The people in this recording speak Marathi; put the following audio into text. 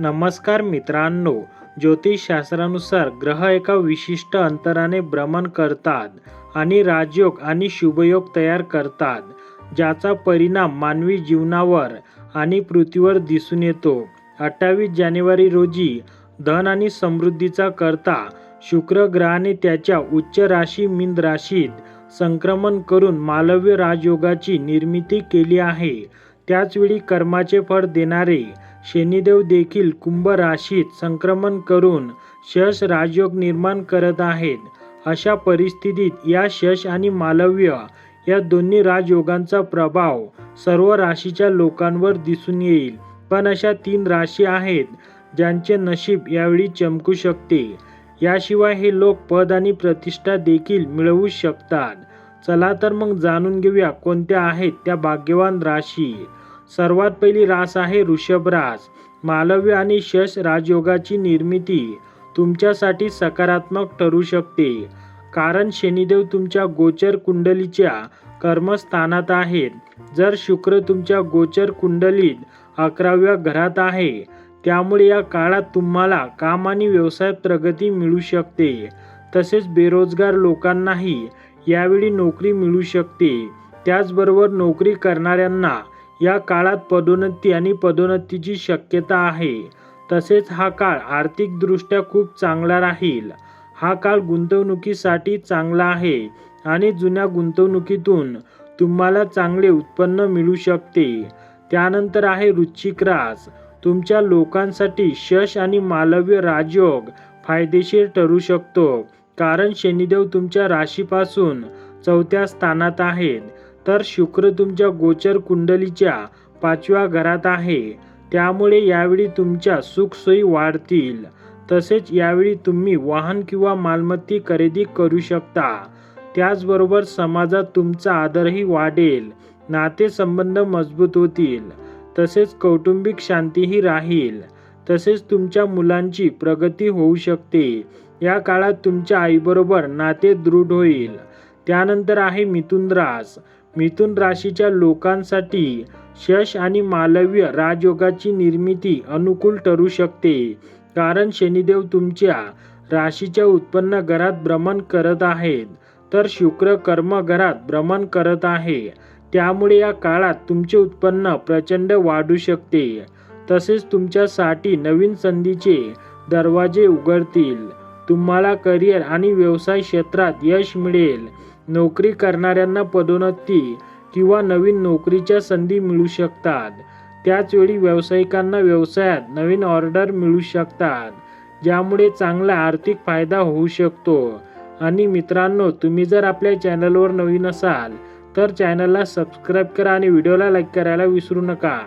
नमस्कार मित्रांनो ज्योतिषशास्त्रानुसार ग्रह एका विशिष्ट अंतराने भ्रमण करतात आणि राजयोग आणि शुभयोग तयार करतात ज्याचा परिणाम मानवी जीवनावर आणि पृथ्वीवर दिसून येतो. अठ्ठावीस जानेवारी रोजी धन आणि समृद्धीचा करता शुक्र ग्रहाने त्याच्या उच्च राशी मीन राशीत संक्रमण करून मालव्य राजयोगाची निर्मिती केली आहे. त्याचवेळी कर्माचे फळ देणारे शनिदेव देखील कुंभ राशीत संक्रमण करून शश राजयोग निर्माण करत आहेत. अशा परिस्थितीत या शश आणि मालव्य या दोन्ही राजयोगांचा प्रभाव सर्व राशीच्या लोकांवर दिसून येईल. पण अशा तीन राशी आहेत ज्यांचे नशीब यावेळी चमकू शकते. याशिवाय हे लोक पद आणि प्रतिष्ठा देखील मिळवू शकतात. चला तर मग जाणून घेऊया कोणत्या आहेत त्या भाग्यवान राशी. सर्वात पहिली रास आहे ऋषभ रास. मालव्य आणि शश राजयोगाची निर्मिती तुमच्यासाठी सकारात्मक ठरू शकते. कारण शनिदेव तुमच्या गोचर कुंडलीच्या कर्मस्थानात आहेत. जर शुक्र तुमच्या गोचर कुंडलीत अकराव्या घरात आहे त्यामुळे या काळात तुम्हाला काम आणि व्यवसायात प्रगती मिळू शकते. तसेच बेरोजगार लोकांनाही यावेळी नोकरी मिळू शकते. त्याचबरोबर नोकरी करणाऱ्यांना या काळात पदोन्नती आणि पदोन्नतीची शक्यता आहे. तसेच हा काळ आर्थिकदृष्ट्या खूप चांगला राहील. हा काळ गुंतवणुकीसाठी चांगला आहे आणि जुन्या गुंतवणुकीतून तुम्हाला चांगले उत्पन्न मिळू शकते. त्यानंतर आहे वृश्चिक रास. तुमच्या लोकांसाठी शश आणि मालव्य राजयोग फायदेशीर ठरू शकतो. कारण शनिदेव तुमच्या राशीपासून चौथ्या स्थानात आहेत. तर शुक्र तुमच्या गोचर कुंडलीच्या पाचव्या घरात आहे. त्यामुळे यावेळी तुमच्या सुखसोयी वाढतील. तसेच यावेळी तुम्ही वाहन किंवा मालमत्ती खरेदी करू शकता. त्याचबरोबर समाजात तुमचा आदरही वाढेल. नातेसंबंध मजबूत होतील. तसेच कौटुंबिक शांतीही राहील. तसेच तुमच्या मुलांची प्रगती होऊ शकते. या काळात तुमच्या आईबरोबर नाते दृढ होईल. त्यानंतर आहे मिथुन रास मिथुन राशीच्या लोकांसाठी शश आणि मालव्य राजयोगाची निर्मिती अनुकूल ठरू शकते. कारण शनिदेव तुमच्या राशीच्या उत्पन्न घरात भ्रमण करत आहेत. तर शुक्र कर्म घरात भ्रमण करत आहे. त्यामुळे या काळात तुमचे उत्पन्न प्रचंड वाढू शकते. तसेच तुमच्यासाठी नवीन संधीचे दरवाजे उघडतील. तुम्हाला करिअर आणि व्यवसाय क्षेत्रात यश मिळेल. नोकरी करणाऱ्यांना पदोन्नती किंवा नवीन नोकरीच्या संधी मिळू शकतात. त्याचवेळी व्यावसायिकांना व्यवसायात नवीन ऑर्डर मिळू शकतात ज्यामुळे चांगला आर्थिक फायदा होऊ शकतो. आणि मित्रांनो तुम्ही जर आपल्या चॅनलवर नवीन असाल तर चॅनलला सबस्क्राईब करा आणि व्हिडिओला लाईक करायला विसरू नका.